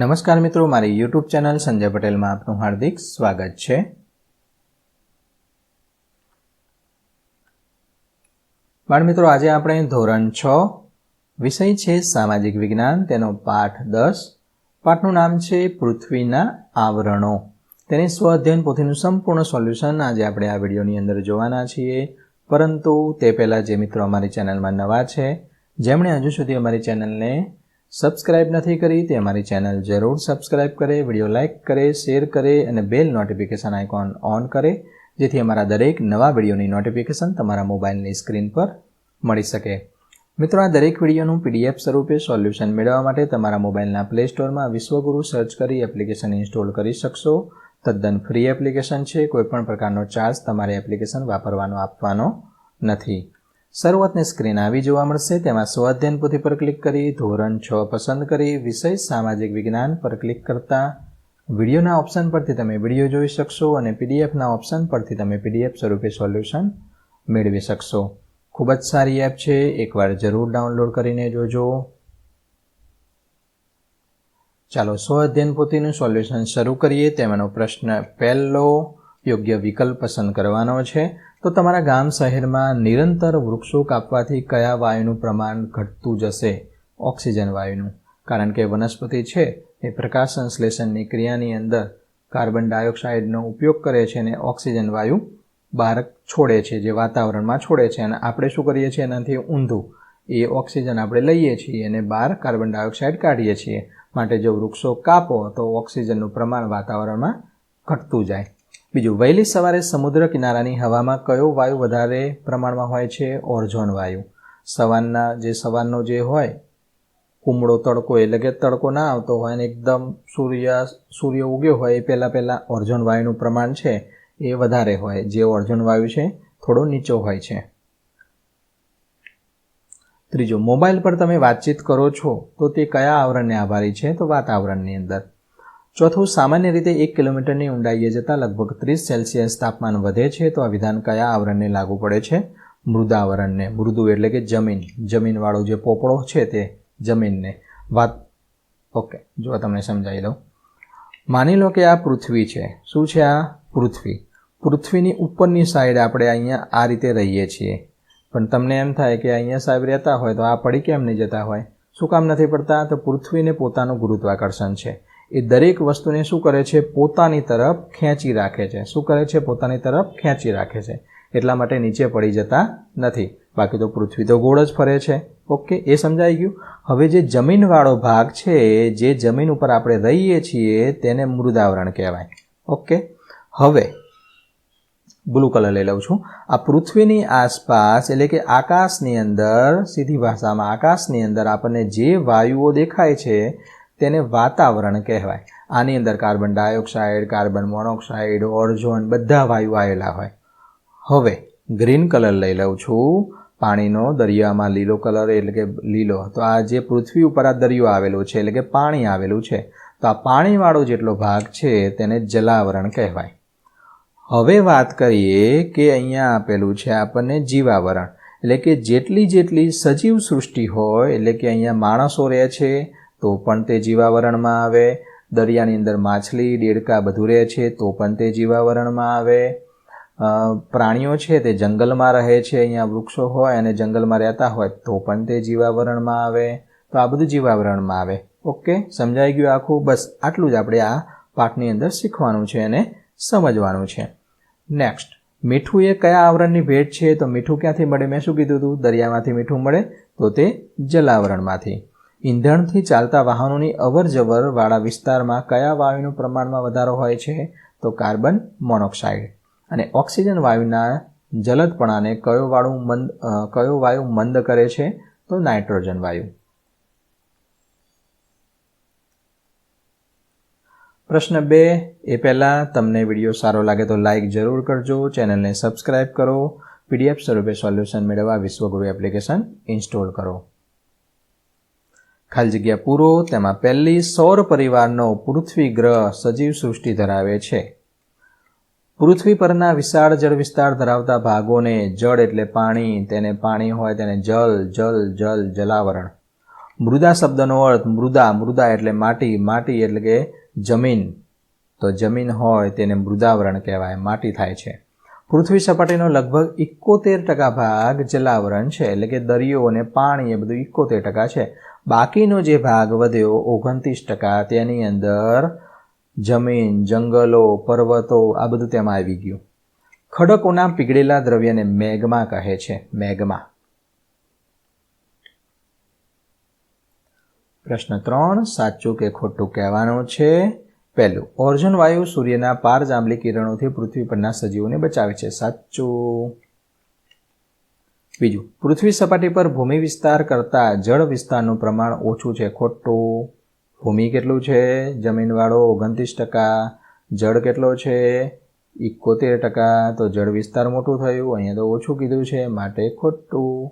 નમસ્કાર મિત્રો, મારી યુટ્યુબ ચેનલ સંજય પટેલમાં આપનું હાર્દિક સ્વાગત છે. મિત્રો, આજે આપણે ધોરણ છ, વિષય છે સામાજિક વિજ્ઞાન, તેનો પાઠ દસ. પાઠનું નામ છે પૃથ્વીના આવરણો. તેની સ્વ અધ્યયન પોથીનું સંપૂર્ણ સોલ્યુશન આજે આપણે આ વિડીયોની અંદર જોવાના છીએ. પરંતુ તે પહેલાં જે મિત્રો અમારી ચેનલમાં નવા છે, જેમણે હજુ સુધી અમારી ચેનલને સબસ્ક્રાઇબ નથી કરી તે અમારી ચેનલ જરૂર સબસ્ક્રાઇબ કરે, વીડિયો લાઇક કરે, શેર કરે અને બેલ નોટિફિકેશન આઇકોન ઓન કરે, જેથી અમારા દરેક નવા વિડીયોની નોટિફિકેશન તમારા મોબાઈલની સ્ક્રીન પર મળી શકે. મિત્રો, આ દરેક વિડીયોનું પીડીએફ સ્વરૂપે સોલ્યુશન મેળવવા માટે તમારા મોબાઈલના પ્લે સ્ટોરમાં વિશ્વગુરુ સર્ચ કરી એપ્લિકેશન ઇન્સ્ટોલ કરી શકશો. તદ્દન ફ્રી એપ્લિકેશન છે કોઈપણ પ્રકારનો ચાર્જ તમારે એપ્લિકેશન વાપરવાનો આપવાનો નથી. શરૂઆતની સ્ક્રીન આવી જોવા મળશે, તેમાં સ્વાધ્યાયન પોથી પર ક્લિક કરી, ધોરણ છ પસંદ કરી, વિષય સામાજિક વિજ્ઞાન પર ક્લિક કરતા વિડીયોના ઓપ્શન પરથી તમે વીડિયો જોઈ શકશો અને પીડીએફના ઓપ્શન પરથી તમે પીડીએફ સ્વરૂપે સોલ્યુશન મેળવી શકશો. ખૂબ જ સારી એપ છે, એકવાર જરૂર ડાઉનલોડ કરીને જોજો. ચાલો સ્વ અધ્યયન પોથીનું સોલ્યુશન શરૂ કરીએ. તેમાંનો પ્રશ્ન પહેલો, યોગ્ય વિકલ્પ પસંદ કરવાનો છે. તો તમારા ગામ શહેરમાં નિરંતર વૃક્ષો કાપવાથી કયા વાયુનું પ્રમાણ ઘટતું જશે? ઓક્સિજન વાયુનું. કારણ કે વનસ્પતિ છે એ પ્રકાશ સંશ્લેષણની ક્રિયાની અંદર કાર્બન ડાયોક્સાઇડનો ઉપયોગ કરે છે અને ઓક્સિજન વાયુ બહાર છોડે છે, જે વાતાવરણમાં છોડે છે. અને આપણે શું કરીએ છીએ? એનાથી ઊંધું. એ ઓક્સિજન આપણે લઈએ છીએ અને બહાર કાર્બન ડાયોક્સાઇડ કાઢીએ છીએ. માટે જો વૃક્ષો કાપો, તો ઓક્સિજનનું પ્રમાણ વાતાવરણમાં ઘટતું જાય. બીજું, વહેલી સવારે સમુદ્ર કિનારાની હવામાં કયો વાયુ વધારે પ્રમાણમાં હોય છે? ઓરઝોન વાયુ. સવારના જે સવારનો જે હોય કુમળો તડકો એટલે કે તડકો ના આવતો હોય અને એકદમ સૂર્ય સૂર્ય ઉગ્યો હોય એ પહેલાં પહેલાં ઓર્ઝોન વાયુનું પ્રમાણ છે એ વધારે હોય. જે ઓર્ઝોન વાયુ છે, થોડો નીચો હોય છે. ત્રીજો, મોબાઈલ પર તમે વાતચીત કરો છો તો તે કયા આવરણને આભારી છે? તો વાતાવરણની અંદર. ચોથું, સામાન્ય રીતે એક કિલોમીટરની ઊંડાઈએ જતાં લગભગ ત્રીસ સેલ્સિયસ તાપમાન વધે છે, તો આ વિધાન કયા આવરણને લાગુ પડે છે? મૃદાવરણને. મૃદુ એટલે કે જમીન. જમીનવાળો જે પોપડો છે તે જમીનને વાત ઓકે, જો તમને સમજાવી દઉં. માની લો કે આ પૃથ્વી છે. શું છે આ પૃથ્વી? પૃથ્વીની ઉપરની સાઈડ આપણે અહીંયા આ રીતે રહીએ છીએ. પણ તમને એમ થાય કે અહીંયા સાહેબ રહેતા હોય તો આ પડી કેમ નહીં જતા હોય? શું કામ નથી પડતા? તો પૃથ્વીને પોતાનું ગુરુત્વાકર્ષણ છે. એ દરેક વસ્તુને શું કરે છે? પોતાની તરફ ખેંચી રાખે છે. શું કરે છે? પોતાની તરફ ખેંચી રાખે છે. એટલા માટે નીચે પડી જતા નથી. બાકી તો પૃથ્વી તો ગોળ જ ફરે છે. ઓકે, એ સમજાઈ ગયું? હવે જે જમીનવાળો ભાગ છે, જે જમીન ઉપર આપણે રહીએ છીએ, તેને મૃદાવરણ કહેવાય. ઓકે? હવે, બ્લુ કલર લઈ લઉં છું. આ પૃથ્વીની આસપાસ, એટલે કે આકાશની અંદર, સીધી ભાષામાં આકાશની અંદર આપણને જે વાયુઓ દેખાય છે તેને વાતાવરણ કહેવાય. આની અંદર carbon dioxide, carbon monoxide ozone બધા વાયુ આવેલા હોય. હવે ગ્રીન કલર લઈ લઉં છું. પાણીનો દરિયામાં લીલો કલર એટલે કે લીલો. તો આ જે પૃથ્વી ઉપર આ દરિયો આવેલો છે એટલે કે પાણી આવેલું છે. તો આ પાણીવાળો જેટલો ભાગ છે તેને જલાવરણ કહેવાય. હવે વાત કરીએ કે અહીંયા આપેલું છે આપણને જીવાવરણ. એટલે કે જેટલી જેટલી સજીવ સૃષ્ટિ હોય, એટલે કે અહીંયા માણસો રહે છે તો પણ તે જીવાવરણમાં આવે. દરિયાની અંદર માછલી, દેડકા બધું રહે છે, તો પણ તે જીવાવરણમાં આવે. પ્રાણીઓ છે તે જંગલમાં રહે છે, અહીંયા વૃક્ષો હોય અને જંગલમાં રહેતા હોય, તો પણ તે જીવાવરણમાં આવે. તો આ બધું જીવાવરણમાં આવે. ઓકે? સમજાઈ ગયું આખું? બસ આટલું જ આપણે આ પાઠની અંદર શીખવાનું છે અને સમજવાનું છે. નેક્સ્ટ મીઠું એ કયા આવરણની ભેટ છે? તો મીઠું ક્યાંથી મળે? મેં શું કીધું હતું દરિયામાંથી મીઠું મળે તો તે જલાવરણમાંથી. ઈંધણથી ચાલતા વાહનોની અવર જવર વાળા વિસ્તારમાં કયા વાયુનું પ્રમાણમાં વધારો હોય છે? તો કાર્બન મોનોક્સાઇડ. અને ઓક્સિજન વાયુના જલદપણાને કયો વાળું મંદ કયો વાયુ મંદ કરે છે? તો નાઇટ્રોજન વાયુ. પ્રશ્ન બે, એ પહેલાં તમને વીડિયો સારો લાગે તો લાઇક જરૂર કરજો, ચેનલને સબસ્ક્રાઇબ કરો, પીડીએફ સ્વરૂપે સોલ્યુશન મેળવવા વિશ્વગુરુ એપ્લિકેશન ઇન્સ્ટોલ કરો. ખાલી જગ્યા પૂરો, તેમાં પહેલી સૌર પરિવારનો પૃથ્વી ગ્રહ સજીવ સૃષ્ટિ ધરાવે છે. પૃથ્વી પરના વિશાળ જળ વિસ્તાર ધરાવતા ભાગોને જળ એટલે પાણી, તેને પાણી હોય તેને જલ જલ જલ, જલાવરણ. મૃદા શબ્દનો અર્થ મૃદા મૃદા એટલે માટી માટી એટલે કે જમીન. તો જમીન હોય તેને મૃદાવરણ કહેવાય, માટી થાય છે. પૃથ્વી સપાટીનો લગભગ ઇકોતેર ટકા ભાગ જલાવરણ છે. એટલે કે દરિયો અને પાણી એ બધું ઇકોતેર ટકા છે. બાકીનો જે ભાગ વધ્યો ઓગણત્રીસ ટકા. તેની અંદર જમીન, જંગલો, પર્વતો આ બધું તેમાં આવી ગયું. ખડકોના પીગળેલા દ્રવ્યને મેઘમાં કહે છે. મેઘમાં. પ્રશ્ન ત્રણ, સાચું કે ખોટું કહેવાનું છે? પહેલું ઓર્જન વાયુ સૂર્યના પાર જાંબલી કિરણોથી પૃથ્વી પરના સજીવોને બચાવે છે. સાચું. બીજું, પૃથ્વી સપાટી પર ભૂમિ વિસ્તાર કરતાં જળ વિસ્તારનું પ્રમાણ ઓછું છે. ખોટું. ભૂમિ કેટલું છે? જમીનવાળો ઓગણત્રીસ ટકા. જળ કેટલો છે? ઇકોતેર ટકા. તો જળ વિસ્તાર મોટું થયું. અહીંયા તો ઓછું કીધું છે. માટે ખોટું.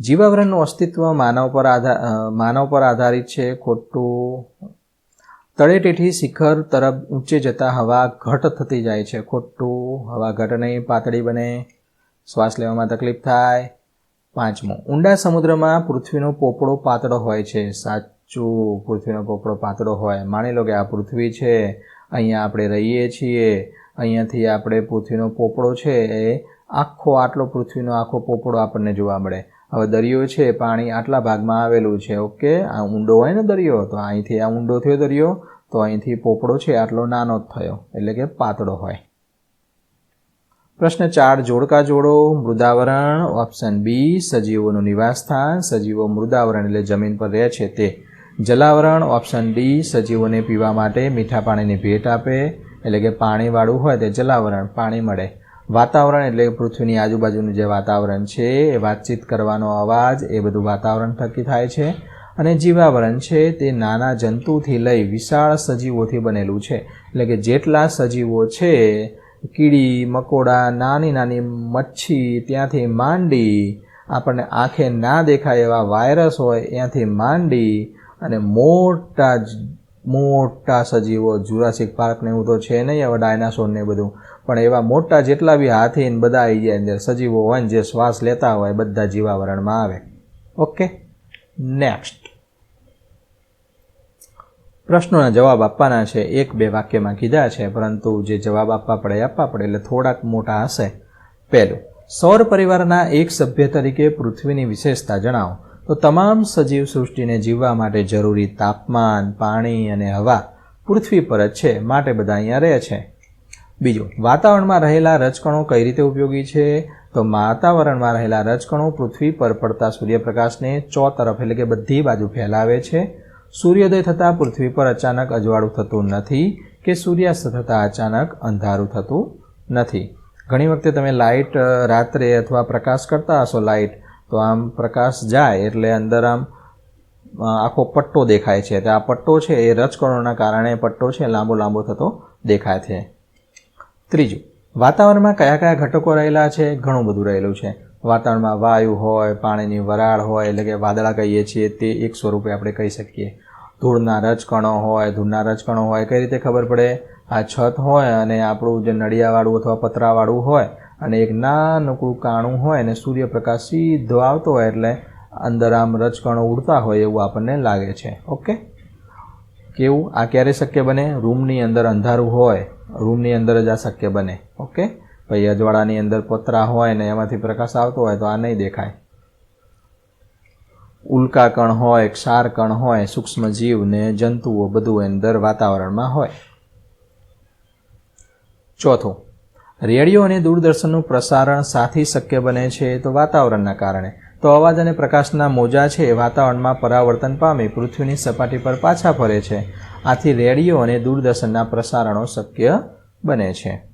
જીવાવરણનું અસ્તિત્વ માનવ પર આધાર માનવ પર આધારિત છે. ખોટું. તળેટીથી શિખર તરફ ઊંચે જતા હવા ઘટ થતી જાય છે. ખોટું હવા ઘટ નહીં, પાતળી બને, શ્વાસ લેવામાં તકલીફ થાય. પાંચમું, ઊંડા સમુદ્રમાં પૃથ્વીનો પોપડો પાતળો હોય છે. સાચું, પૃથ્વીનો પોપડો પાતળો હોય. માની લો કે આ પૃથ્વી છે. અહીંયા આપણે રહીએ છીએ. અહીંયાથી આપણે પૃથ્વીનો પોપડો છે. એ આખો, આટલો પૃથ્વીનો આખો પોપડો આપણને જોવા મળે. હવે દરિયો છે, પાણી આટલા ભાગમાં આવેલું છે, ઓકે? આ ઊંડો હોય ને દરિયો, તો અહીંથી આ ઊંડો થયો દરિયો, તો અહીંથી પોપડો છે, આટલો નાનો જ થયો, એટલે કે પાતળો હોય. પ્રશ્ન ચાર, જોડકા જોડો, મૃદાવરણ, ઓપ્શન બી, સજીવોનું નિવાસસ્થાન, સજીવો મૃદાવરણ એટલે જમીન પર રહે છે તે. જલાવરણ, ઓપ્શન ડી, સજીવોને પીવા માટે મીઠા પાણીની ભેટ આપે, એટલે કે પાણીવાળું હોય તે જલાવરણ, પાણી મળે. વાતાવરણ એટલે પૃથ્વીની આજુબાજુનું જે વાતાવરણ છે, એ વાતચીત કરવાનો અવાજ, એ બધું વાતાવરણ થકી થાય છે. અને જીવાવરણ છે, તે નાના જંતુથી લઈ વિશાળ સજીવોથી બનેલું છે. એટલે કે જેટલા સજીવો છે, કીડી, મકોડા, નાની નાની મચ્છી, ત્યાંથી માંડી, આપણને આંખે ના દેખાય એવા વાયરસ હોય, ત્યાંથી માંડી અને મોટા મોટા સજીવો જુરાસિક પાર્કને એવું તો છે નહીં હવે ડાયનાસોર ને બધું. પણ એવા મોટા જેટલા બી હાથી ને બધા આવી જાય અંદર, સજીવો હોય ને જે શ્વાસ લેતા હોય બધા જીવાવરણમાં આવે. ઓકે નેક્સ્ટ પ્રશ્નોના જવાબ આપવાના છે, એક બે વાક્યમાં કીધા છે, પરંતુ જે જવાબ આપવા પડે આપવા પડે, એટલે થોડાક મોટા હશે. પહેલું, સૌર પરિવારના એક સભ્ય તરીકે પૃથ્વીની વિશેષતા જણાવો. તો તમામ સજીવ સૃષ્ટિને જીવવા માટે જરૂરી તાપમાન, પાણી અને હવા પૃથ્વી પર જ છે. માટે બધા અહીંયા રહે છે. બીજું, વાતાવરણમાં રહેલા રજકણો કઈ રીતે ઉપયોગી છે? તો વાતાવરણમાં રહેલા રજકણો પૃથ્વી પર પડતા સૂર્યપ્રકાશને ચો તરફ એટલે કે બધી બાજુ ફેલાવે છે. સૂર્યોદય થતાં પૃથ્વી પર અચાનક અજવાળું થતું નથી કે સૂર્યાસ્ત થતાં અચાનક અંધારું થતું નથી. ઘણી વખતે તમે લાઇટ રાત્રે અથવા પ્રકાશ કરતા હશો, લાઇટ તો આમ પ્રકાશ જાય એટલે અંદર આમ આખો પટ્ટો દેખાય છે. તો આ પટ્ટો છે, એ રજકણોના કારણે પટ્ટો છે, લાંબો લાંબો થતો દેખાય છે. ત્રીજું, વાતાવરણમાં કયા કયા ઘટકો રહેલા છે? ઘણું બધું રહેલું છે. વાતાવરણમાં વાયુ હોય, પાણીની વરાળ હોય, એટલે કે વાદળા કહીએ છીએ તે એક સ્વરૂપે આપણે કહી શકીએ. ધૂળના રજકણો હોય, ધૂળના રજકણો હોય, કઈ રીતે ખબર પડે? આ છત હોય અને આપણું જે નળિયાવાળું અથવા પતરાવાળું હોય અને એક નાનકડું કાણું હોય અને સૂર્યપ્રકાશ સીધો આવતો હોય એટલે અંદર આમ રજકણો ઉડતા હોય એવું આપણને લાગે છે. ઓકે? કેવું? આ ક્યારે શક્ય બને? રૂમની અંદર અંધારું હોય, રૂમની અંદર જ આ શક્ય બને. ઓકે? ભાઈ અજવાળાની અંદર પતરા હોય ને એમાંથી પ્રકાશ આવતો હોય તો આ નહીં દેખાય. ઉલ્કા કણ હોય, ક્ષાર કણ હોય સૂક્ષ્મ જીવ ને જંતુઓ બધું અંદર વાતાવરણમાં હોય. ચોથું રેડિયો અને દૂરદર્શનનું પ્રસારણ સાથી શક્ય બને છે તો વાતાવરણના કારણે. તો અવાજ અને પ્રકાશના મોજા છે વાતાવરણમાં પરાવર્તન પામી, પૃથ્વીની સપાટી પર પાછા ફરે છે. આથી રેડિયો અને દૂરદર્શનના પ્રસારણો શક્ય બને છે.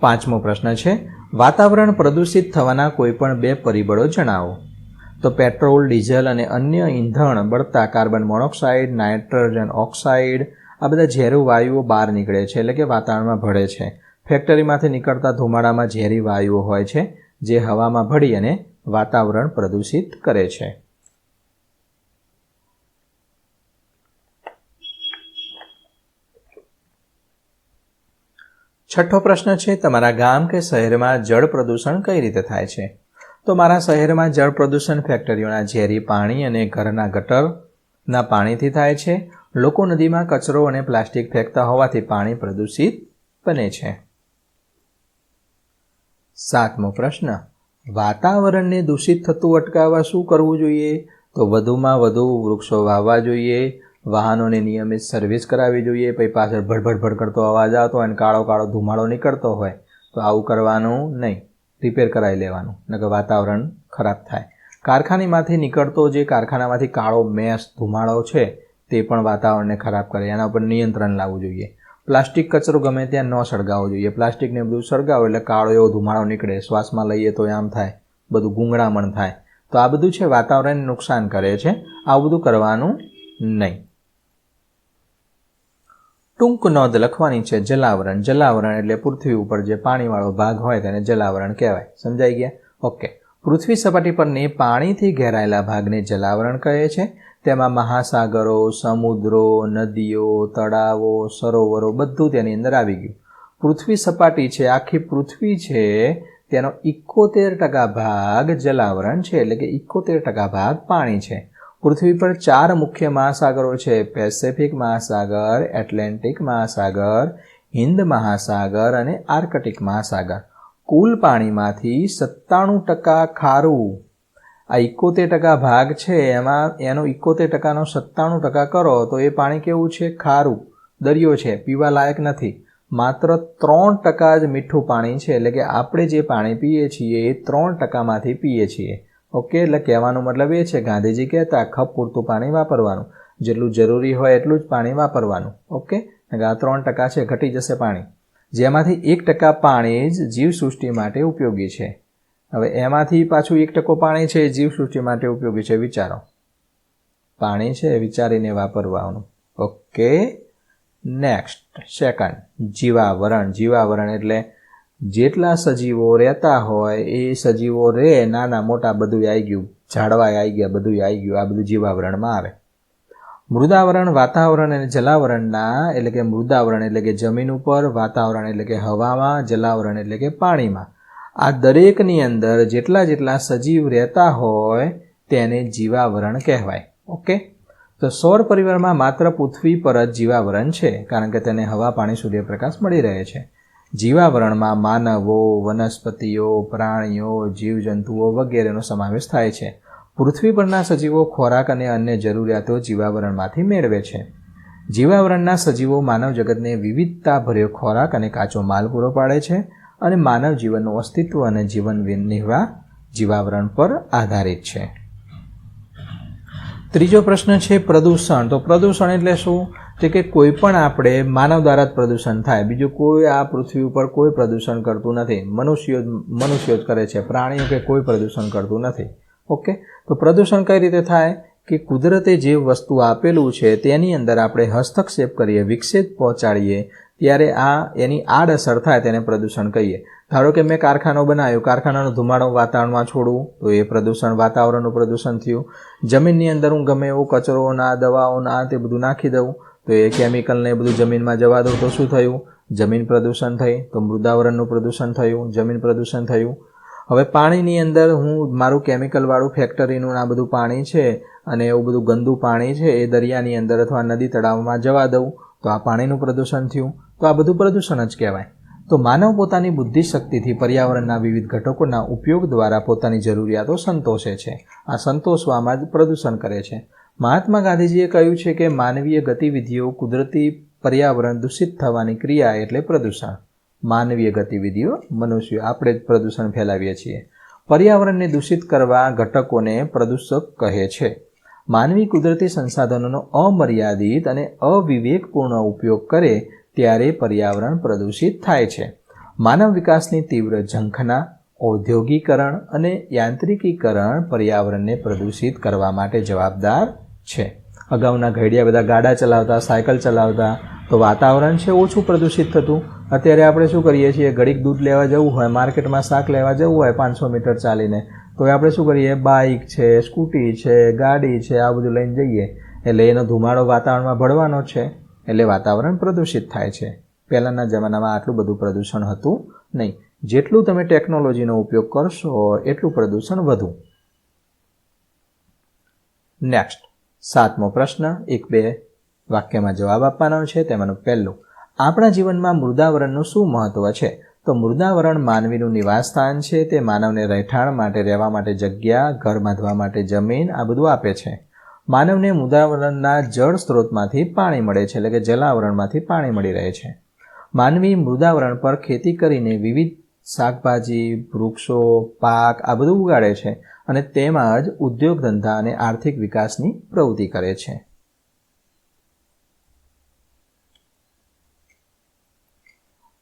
પાંચમો પ્રશ્ન છે, વાતાવરણ પ્રદૂષિત થવાના કોઈપણ બે પરિબળો જણાવો. તો પેટ્રોલ, ડીઝલ અને અન્ય ઈંધણ, બળતા કાર્બન મોનોક્સાઇડ, નાઇટ્રોજન ઓક્સાઇડ આ બધા ઝેરુ વાયુઓ બહાર નીકળે છે, એટલે કે વાતાવરણમાં ભળે છે. ફેક્ટરીમાંથી નીકળતા ધુમાડામાં ઝેરી વાયુઓ હોય છે, જે હવામાં ભળી અને વાતાવરણ પ્રદૂષિત કરે છે. છઠ્ઠો પ્રશ્ન છે, તમારા ગામ કે શહેરમાં જળ પ્રદૂષણ કઈ રીતે થાય છે? તો મારા શહેરમાં જળ પ્રદૂષણ ફેક્ટરીઓના ઝેરી પાણી અને ઘરના ગટરના પાણીથી થાય છે. લોકો નદીમાં કચરો અને પ્લાસ્ટિક ફેંકતા હોવાથી પાણી પ્રદૂષિત બને છે. સાતમો પ્રશ્ન, વાતાવરણને દૂષિત થતું અટકાવવા શું કરવું જોઈએ? તો વધુમાં વધુ વૃક્ષો વાવવા જોઈએ, વાહનોને નિયમિત સર્વિસ કરાવવી જોઈએ, પછી પાછળ ભડભડ ભડ કરતો અવાજ આવતો હોય અને કાળો કાળો ધુમાડો નીકળતો હોય, તો આવું કરવાનું નહીં. રિપેર કરાવી લેવાનું, નકર વાતાવરણ ખરાબ થાય. કારખાનીમાંથી નીકળતો જે કારખાનામાંથી કાળો મેસ ધુમાડો છે તે પણ વાતાવરણને ખરાબ કરે, એના ઉપર નિયંત્રણ લાવવું જોઈએ. પ્લાસ્ટિક કચરો ગમે ત્યાં ન સળગાવવો જોઈએ. પ્લાસ્ટિકને બધું સળગાવો એટલે કાળો એવો ધુમાડો નીકળે, શ્વાસમાં લઈએ તો આમ થાય, બધું ગુંગળામણ થાય. તો આ બધું છે વાતાવરણને નુકસાન કરે છે. આવું બધું કરવાનું નહીં. ટૂંક નોંધ લખવાની છે જલાવરણ. જલાવરણ એટલે પૃથ્વી ઉપર જે પાણીવાળો ભાગ હોય તેને જલાવરણ કહેવાય. સમજાઈ ગયા? ઓકે. પૃથ્વી સપાટી પરની પાણીથી ઘેરાયેલા ભાગને જલાવરણ કહે છે. તેમાં મહાસાગરો, સમુદ્રો, નદીઓ, તળાવો, સરોવરો બધું તેની અંદર આવી ગયું. પૃથ્વી સપાટી છે, આખી પૃથ્વી છે, તેનો ઇકોતેર ટકા ભાગ જલાવરણ છે, એટલે કે ઇકોતેર ટકા ભાગ પાણી છે. પૃથ્વી પર ચાર મુખ્ય મહાસાગરો છે, પેસેફિક મહાસાગર, એટલેન્ટિક મહાસાગર, હિન્દ મહાસાગર અને આર્કટિક મહાસાગર. કુલ પાણીમાંથી સત્તાણું ટકા ખારું આ ઇકોતેર ટકા ભાગ છે, એમાં એનો ઇકોતેર ટકાનો સત્તાણું ટકા કરો, તો એ પાણી કેવું છે? ખારું. દરિયો છે, પીવા લાયક નથી. માત્ર ત્રણ ટકા જ મીઠું પાણી છે, એટલે કે આપણે જે પાણી પીએ છીએ, એ ત્રણ ટકામાંથી પીએ છીએ. ઓકે, એટલે કહેવાનો મતલબ એ છે, ગાંધીજી કહેતા, ખપ પૂરતું પાણી વાપરવાનું. જેટલું જરૂરી હોય એટલું જ પાણી વાપરવાનું. ઓકે? આ ત્રણ ટકા છે, ઘટી જશે પાણી. જેમાંથી એક ટકા પાણી જ જીવસૃષ્ટિ માટે ઉપયોગી છે. હવે એમાંથી પાછું એક ટકો પાણી છે એ જીવસૃષ્ટિ માટે ઉપયોગી છે. વિચારો. પાણી છે, વિચારીને વાપરવાનું. ઓકે, નેક્સ્ટ, સેકન્ડ, જીવાવરણ. જીવાવરણ એટલે જેટલા સજીવો રહેતા હોય, એ સજીવો રહે નાના મોટા બધું આવી ગયું. ઝાડવાય આવી ગયા બધું આવી ગયું. આ બધું જીવાવરણમાં આવે. મૃદાવરણ, વાતાવરણ અને જલાવરણના, એટલે કે મૃદાવરણ એટલે કે જમીન ઉપર, વાતાવરણ એટલે કે હવામાં, જલાવરણ એટલે કે પાણીમાં. આ દરેકની અંદર જેટલા જેટલા સજીવ રહેતા હોય તેને જીવાવરણ કહેવાય. ઓકે તો સૌર પરિવારમાં માત્ર પૃથ્વી પર જ જીવાવરણ છે, કારણ કે તેને હવા, પાણી, સૂર્યપ્રકાશ મળી રહે છે. જીવાવરણમાં માનવો, વનસ્પતિઓ, પ્રાણીઓ, જીવજંતુઓ વગેરેનો સમાવેશ થાય છે. પૃથ્વી પરના સજીવો ખોરાક અને અન્ય જરૂરિયાતો જીવાવરણમાંથી મેળવે છે. જીવાવરણના સજીવો માનવ જગતને વિવિધતાભર્યો ખોરાક અને કાચો માલ પૂરો પાડે છે. અને માનવ જીવનનું અસ્તિત્વ અને જીવન નિર્વાહ જીવાવરણ પર આધારિત છે. ત્રીજો પ્રશ્ન છે પ્રદૂષણ. તો પ્રદૂષણ એટલે શું? તે કે કોઈ પણ આપણે માનવ દ્વારા જ પ્રદૂષણ થાય. બીજું કોઈ આ પૃથ્વી ઉપર કોઈ પ્રદૂષણ કરતું નથી. મનુષ્યો મનુષ્યો જ કરે છે. પ્રાણીઓ કે કોઈ પ્રદૂષણ કરતું નથી. ઓકે? તો પ્રદૂષણ કઈ રીતે થાય? કે કુદરતે જે વસ્તુ આપેલું છે તેની અંદર આપણે હસ્તક્ષેપ કરીએ, વિક્ષેપ પહોંચાડીએ ત્યારે આ એની આડઅસર થાય તેને પ્રદૂષણ કહીએ. ધારો કે મેં કારખાનો બનાવ્યો. કારખાનાનો ધુમાડો વાતાવરણમાં છોડવું તો એ પ્રદૂષણ, વાતાવરણનું પ્રદૂષણ થયું. જમીનની અંદર હું ગમે એવો કચરો ના દવાઓ ના તે બધું નાખી દઉં, તો એ કેમિકલને એ બધું જમીનમાં જવા દઉં, તો શું થયું? જમીન પ્રદૂષણ થઈ, તો મૃદાવરણનું પ્રદૂષણ થયું, જમીન પ્રદૂષણ થયું. હવે પાણીની અંદર હું મારું કેમિકલવાળું ફેક્ટરીનું આ બધું પાણી છે, અને એવું બધું ગંદુ પાણી છે, એ દરિયાની અંદર અથવા નદી તળાવમાં જવા દઉં. તો આ પાણીનું પ્રદૂષણ થયું. તો આ બધું પ્રદૂષણ જ કહેવાય. તો માનવ પોતાની બુદ્ધિ શક્તિથી પર્યાવરણના વિવિધ ઘટકોના ઉપયોગ દ્વારા પોતાની જરૂરિયાતો સંતોષે છે. આ સંતોષવામાં જ પ્રદૂષણ કરે છે. મહાત્મા ગાંધીજીએ કહ્યું છે કે માનવીય ગતિવિધિઓ કુદરતી પર્યાવરણ દૂષિત થવાની ક્રિયા એટલે પ્રદૂષણ. માનવીય ગતિવિધિઓ મનુષ્યો આપણે જ પ્રદૂષણ ફેલાવીએ છીએ. પર્યાવરણને દૂષિત કરવા ઘટકોને પ્રદૂષક કહે છે. માનવી કુદરતી સંસાધનોનો અમર્યાદિત અને અવિવેકપૂર્ણ ઉપયોગ કરે ત્યારે પર્યાવરણ પ્રદૂષિત થાય છે. માનવ વિકાસની તીવ્ર ઝંખના, ઔદ્યોગિકરણ અને યાંત્રિકીકરણ પર્યાવરણને પ્રદૂષિત કરવા માટે જવાબદાર છે. અગાઉના ઘડિયા બધા ગાડા ચલાવતા, સાયકલ ચલાવતા, તો વાતાવરણ છે ઓછું પ્રદૂષિત થતું. અત્યારે આપણે શું કરીએ છીએ? ઘડીક દૂધ લેવા જવું હોય, માર્કેટમાં શાક લેવા જવું હોય, પાંચસો મીટર ચાલીને તો આપણે શું કરીએ? બાઇક છે, સ્કૂટી છે, ગાડી છે, આ બધું લઈને જઈએ. એટલે એનો ધુમાડો વાતાવરણમાં ભળવાનો છે. એટલે વાતાવરણ પ્રદૂષિત થાય છે. પહેલાંના જમાનામાં આટલું બધું પ્રદૂષણ હતું નહીં. જેટલું તમે ટેકનોલોજીનો ઉપયોગ કરશો, એટલું પ્રદૂષણ વધુ. નેક્સ્ટ સાતમો પ્રશ્ન, એક બે વાક્યમાં જવાબ આપવાનો છે. તેમાંનું પહેલું, આપણા જીવનમાં મૃદાવરણનું શું મહત્વ છે? તો મૃદાવરણ માનવીનું નિવાસસ્થાન છે, તે માનવને રહેઠાણ માટે, રહેવા માટે જગ્યા, ઘર બાંધવા માટે જમીન, આ બધું આપે છે. માનવને મૃદાવરણના જળ સ્ત્રોતમાંથી પાણી મળે છે, એટલે કે જલાવરણમાંથી પાણી મળી રહે છે. માનવી મૃદાવરણ પર ખેતી કરીને વિવિધ શાકભાજી, વૃક્ષો, પાક, આ બધું ઉગાડે છે અને તેમાં જ ઉદ્યોગ ધંધા અને આર્થિક વિકાસની પ્રવૃત્તિ કરે છે.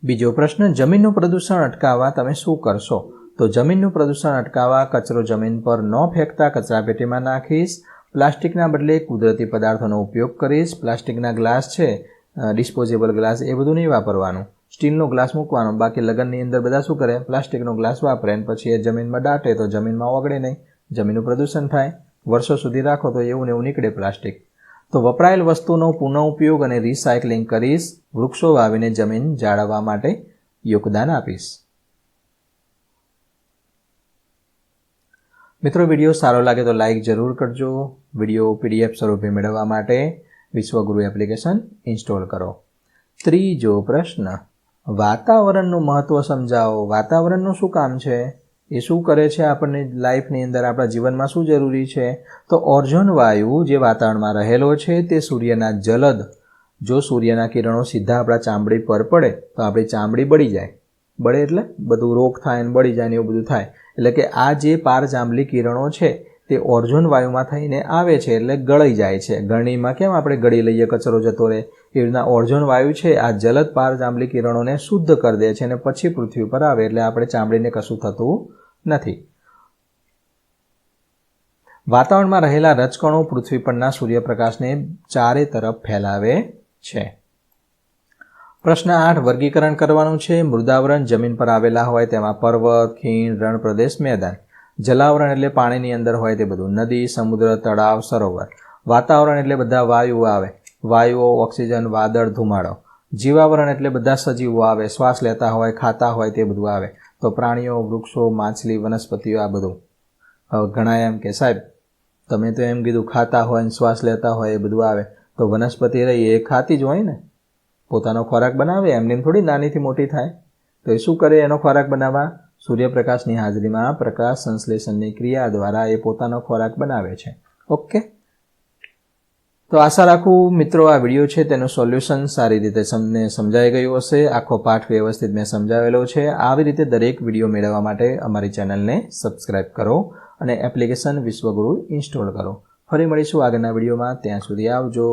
બીજો પ્રશ્ન, જમીનનું પ્રદૂષણ અટકાવવા તમે શું કરશો? તો જમીનનું પ્રદૂષણ અટકાવવા, કચરો જમીન પર ન ફેંકતા કચરાપેટીમાં નાખીશ, પ્લાસ્ટિકના બદલે કુદરતી પદાર્થોનો ઉપયોગ કરીશ, પ્લાસ્ટિકના ગ્લાસ છે ડિસ્પોઝેબલ ગ્લાસ એ બધું નહીં વાપરવાનું. સ્ટીલનો ગ્લાસ મૂકવાનો, બાકી લગ્નની અંદર બધા શું કરે? પ્લાસ્ટિકનો ગ્લાસ વાપરે અને પછી એ જમીનમાં દાટે તો જમીનમાં ઓગળે નહીં, જમીનનું પ્રદૂષણ થાય. વર્ષો સુધી રાખો તો એવું ને એવું નીકળે પ્લાસ્ટિક. તો વપરાયેલ વસ્તુનો પુનઃ ઉપયોગ અને રિસાયકલિંગ કરીશ, વૃક્ષો વાવીને જમીન જાળવવા માટે યોગદાન આપીશ. મિત્રો, વીડિયો સારો લાગે તો લાઈક જરૂર કરજો. વીડિયો પીડીએફ સ્વરૂપે મેળવવા માટે વિશ્વગુરુ એપ્લિકેશન ઇન્સ્ટોલ કરો. ત્રીજો પ્રશ્ન, વાતાવરણનું મહત્ત્વ સમજાવો. વાતાવરણનું શું કામ છે? એ શું કરે છે આપણને લાઈફની અંદર આપણા જીવનમાં શું જરૂરી છે? તો ઓર્જોન વાયુ જે વાતાવરણમાં રહેલો છે તે સૂર્યના જલદ, જો સૂર્યના કિરણો સીધા આપણા ચામડી પર પડે, તો આપણી ચામડી બળી જાય. બળે એટલે? બધું રોગ થાય ને બળી જાય ને એવું બધું થાય. એટલે કે આ જે પાર જાંબલી કિરણો છે, તે ઓર્જોન વાયુમાં થઈને આવે છે એટલે ગળી જાય છે. ગળણીમાં કેમ આપણે ગળી લઈએ, કચરો જતો રહે? એ રીતના ઓર્જોન વાયુ છે, આ જલદ પાર જાંબલી કિરણોને શુદ્ધ કરી દે છે અને પછી પૃથ્વી પર આવે એટલે આપણે ચામડીને કશું થતું નથી. વાતાવરણમાં રહેલા રજકણો પૃથ્વી પરના સૂર્યપ્રકાશને ચારે તરફ ફેલાવે છે. પ્રશ્ન આઠ, વર્ગીકરણ કરવાનું છે. મૃદાવરણ જમીન પર આવેલા હોય તેમાં પર્વત, ખીણ, રણ પ્રદેશ, મેદાન. જલાવરણ એટલે પાણીની અંદર હોય તે બધું. નદી, સમુદ્ર, તળાવ, સરોવર. વાતાવરણ એટલે બધા વાયુઓ આવે. વાયુઓ, ઓક્સિજન, વાદળ, ધુમાડો. જીવાવરણ એટલે બધા સજીવો આવે. શ્વાસ લેતા હોય, ખાતા હોય તે બધું આવે. તો પ્રાણીઓ, વૃક્ષો, માછલી, વનસ્પતિઓ, આ બધું. ઘણા એમ કે, સાહેબ, તમે તો એમ કીધું ખાતા હોય શ્વાસ લેતા હોય એ બધું આવે, તો વનસ્પતિ રહી, એ ખાતી જ હોય ને? પોતાનો ખોરાક બનાવે, એમની થોડી નાનીથી મોટી થાય. તો એ શું કરે એનો ખોરાક બનાવવા? સૂર્યપ્રકાશની હાજરીમાં પ્રકાશ સંશ્લેષણની ક્રિયા દ્વારા એ પોતાનો ખોરાક બનાવે છે. ઓકે? તો આશા રાખું મિત્રો આ વીડિયો છે તેનું સોલ્યુશન સારી રીતે તમને સમજાઈ ગયું હશે. આખો પાઠ વ્યવસ્થિત મેં સમજાવેલો છે. આવી રીતે દરેક વીડિયો મેળવવા માટે અમારી ચેનલને સબસ્ક્રાઈબ કરો અને એપ્લિકેશન વિશ્વગુરુ ઇન્સ્ટોલ કરો. ફરી મળીશું આગળના વિડીયોમાં. ત્યાં સુધી આવજો.